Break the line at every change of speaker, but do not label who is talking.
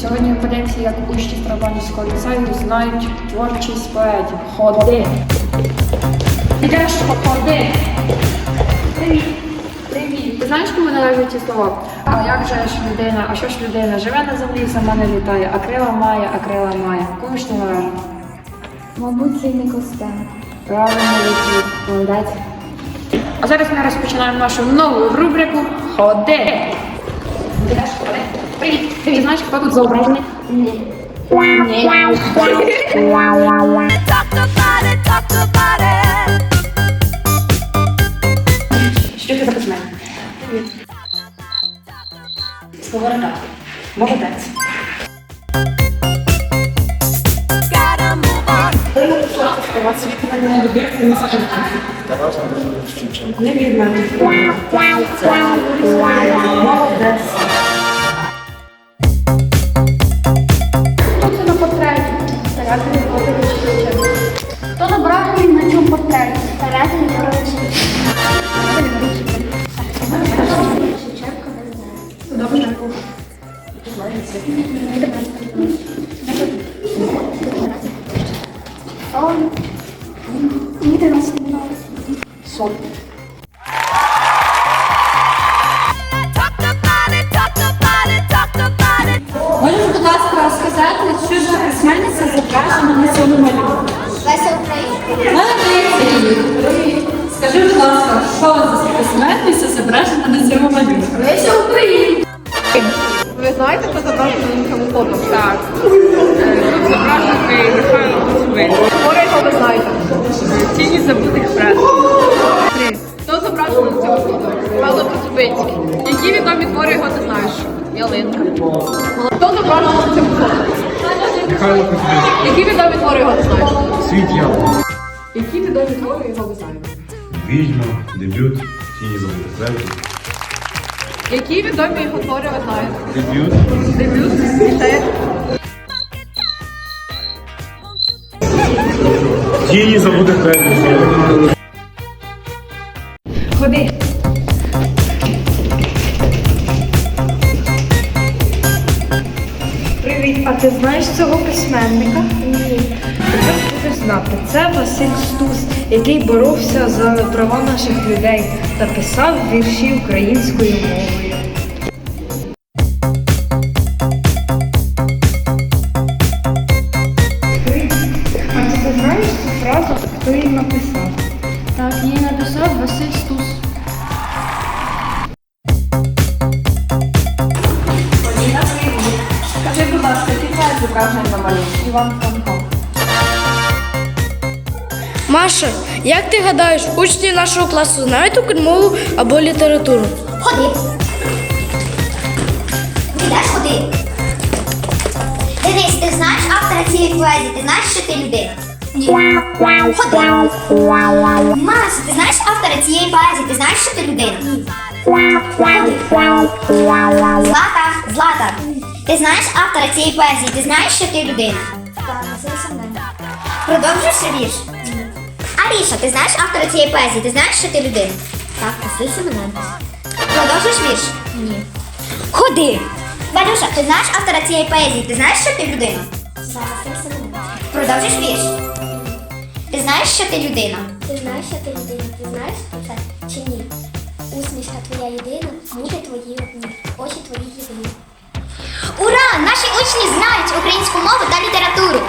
Сьогодні ми як учні Старобанівського ліцею знають творчість поетів. Ходи. Ідеш, ходи. Привіт. Привіт. Ти знаєш, кому належить ці слова? А як же ж людина? А що ж людина? Живе на землі, сама не літає, а крила має, а крила має. Кому ж не належить?
Мабуть, це не Костенко.
Правильно відповідь. Молодець. А зараз ми розпочинаємо нашу нову рубрику Ходи. Ходи. Привіт. Ти знаєш, хто тут зображений? Ні. Ні.
Talk about it, talk about it.
Що ти за письменник? Сковорода. Молодець.
Gotta move on.
Не від мене.
About it.
Можеш, будь ласка, сказати, що ж письменниця зображена на цьому малюнку?
Леся Українка.
Молодець! Скажи, будь ласка, що за письменниця зображена на цьому малюнку?
Леся Українка.
Ви знаєте, хто зображений на цьому фото? Так. Тут зображений Михайло Коцюбинський. Море ви знаєте. Тіні забутих. Три. Хто зображений на цьому фото? Михайло Коцюбинський. Які відомі твори його ти знаєш? Ялинка. Хто зображений на цьому фото?
Михайло Кузьмич,
Які відомі твори його ти знаєш?
світ яблук,
Які відомі твори його ви знаєте?
відьма, дебют, тіні забутих предків.
Які відомі його твори ви знаєте?
Дебют,
Дебют, Мішель.
тіні забутих предків.
Ходи. А ти знаєш цього письменника? Ні. Тепер будеш знати. Це Василь Стус, який боровся за права наших людей та писав вірші українською мовою. А ти знаєш цю фразу, хто її написав?
Так, її написав Василь
зображений на малюнку? Іван Франко.
Маша, як ти гадаєш, учні нашого класу знають українську мову або літературу?
Ходи. Ідеш ходи. Денис, ти знаєш автора цієї поезії? Ти знаєш, що ти людина? Ні. Ходи. Мася, ти знаєш автора цієї поезії? Ти знаєш, що ти людина? Ні. Злата, Злата, ти знаєш автора цієї поезії? Ти знаєш, що ти людина? Так, Продовжуєш вірш? Ні. Аріша, ти знаєш автора цієї поезії? Ти знаєш, що ти людина? Так, Василь Семененко. Продовжуєш вірш? Ні. Ходи! Валюша, ти знаєш автора цієї поезії? Ти знаєш, що ти людина? Продовжуєш вірш? Ти знаєш, що ти людина?
Ти знаєш, що ти людина? Ти знаєш це чи ні? Усмішка твоя єдина, губи твої одні, очі твої єдині.
Ура! Наші учні знають українську мову та літературу.